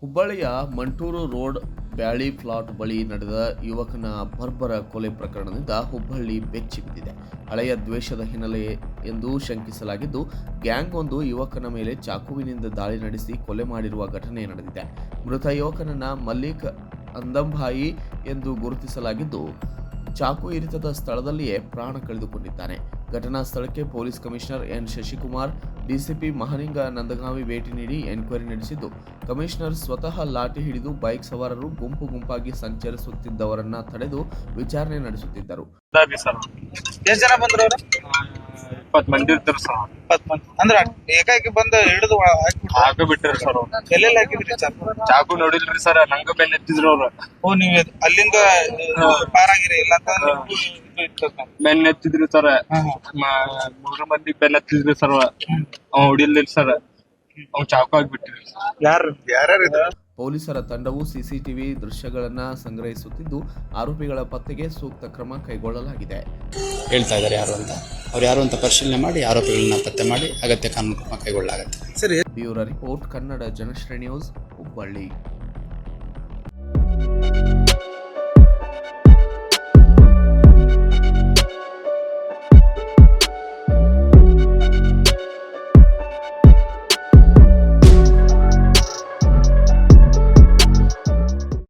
ಹುಬ್ಬಳ್ಳಿಯ ಮಂಟೂರು ರೋಡ್ ಬ್ಯಾಳಿ ಫ್ಲಾಟ್ ಬಳಿ ನಡೆದ ಯುವಕನ ಬರ್ಬರ ಕೊಲೆ ಪ್ರಕರಣದಿಂದ ಹುಬ್ಬಳ್ಳಿ ಬೆಚ್ಚಿ ಬಿದ್ದಿದೆ. ಹಳೆಯ ದ್ವೇಷದ ಹಿನ್ನೆಲೆ ಎಂದು ಶಂಕಿಸಲಾಗಿದ್ದು, ಗ್ಯಾಂಗ್ ಒಂದು ಯುವಕನ ಮೇಲೆ ಚಾಕುವಿನಿಂದ ದಾಳಿ ನಡೆಸಿ ಕೊಲೆ ಮಾಡಿರುವ ಘಟನೆ ನಡೆದಿದೆ. ಮೃತ ಯುವಕನನ್ನ ಮಲ್ಲಿಕ್ ಅಂದಂಭಾಯಿ ಎಂದು ಗುರುತಿಸಲಾಗಿದ್ದು ಚಾಕು ಇರಿತದ ಸ್ಥಳದಲ್ಲಿಯೇ ಪ್ರಾಣ ಕಳೆದುಕೊಂಡಿದ್ದಾನೆ. ಘಟನಾ ಸ್ಥಳಕ್ಕೆ police commissioner N. Shashikumar DCP Mahalinga Nandagavi ಭೇಟಿ ನೀಡಿ ಎನ್ಕ್ವೈರಿ ನಡೆಸಿದ್ದು. ಕಮಿಷನರ್ ಸ್ವತಃ ಲಾಠಿ ಹಿಡಿದು ಬೈಕ್ ಸವಾರರು ಗುಂಪು ಗುಂಪಾಗಿ ಸಂಚರಿಸುತ್ತಿದ್ದವರನ್ನ ತಡೆದು ವಿಚಾರಣೆ ನಡೆಸುತ್ತಿದ್ದರು. ಎಷ್ಟು ಸರ್. ಎಷ್ಟ್ ಜನ ಬಂದ್ರು ಇಪ್ಪತ್ತು ಇಪ್ಪತ್ ಮಂದಿ ಇರ್ತಾರೆ ಸರ್. ಇಪ್ಪತ್ತು ಮಂದಿ. ಅಂದ್ರ ಏಕಾಏಕಿ ಬಂದು ಹಿಡಿದು ಹಾಕ್ಬಿಟ್ರು. ಹಾಕ ಬಿಟ್ಟಿರಿ ಸರ್ ಎಲ್ಲೆಲ್ಲ ಹಾಕಿದ್ರಿ ಚಾಕು? ಚಾಕು ನೋಡಿಲ್ರಿ ಸರ್ ನಂಗ ಬೆನ್ ಎತ್ತಿದ್ರು ಅವ್ರು. ಓ ನೀವ್ ಅಲ್ಲಿಂದ ಇದು ಪಾರಾಗಿರಿ ಇಲ್ಲ ಅಂತಂದ್ರೆ ಇದು ಇತ್ತು ಅಂತ. ಬೆನ್ ಎತ್ತಿದ್ರಿ ಸರ್. ಮೂರು ಮಂದಿ ಬೆನ್ ಎತ್ತಿದ್ರು ಸರ್ ಅವ್ ಹೊಡಿಲಿಲ್ಲ ಸರ್. ಅವ್ ಚಾಕು ಹಾಕ್ಬಿಟ್ಟಿರಿ ಯಾರು? ಯಾರ್ಯಾರು ಇದ್ರು? ಪೊಲೀಸರ ತಂಡವು ಸಿಸಿಟಿವಿ ದೃಶ್ಯಗಳನ್ನು ಸಂಗ್ರಹಿಸುತ್ತಿದ್ದು ಆರೋಪಿಗಳ ಪತ್ತೆಗೆ ಸೂಕ್ತ ಕ್ರಮ ಕೈಗೊಳ್ಳಲಾಗಿದೆ. ಹೇಳ್ತಾ ಇದ್ದಾರೆ ಯಾರು ಅಂತ. ಅವ್ರು ಯಾರು ಅಂತ ಪರಿಶೀಲನೆ ಮಾಡಿ ಆರೋಪಿಗಳನ್ನ ಪತ್ತೆ ಮಾಡಿ ಅಗತ್ಯ ಕಾನೂನು ಕ್ರಮ ಕೈಗೊಳ್ಳಲಾಗುತ್ತೆ. ಸರಿ. Bureau report Kannada Janashree news Hubballi.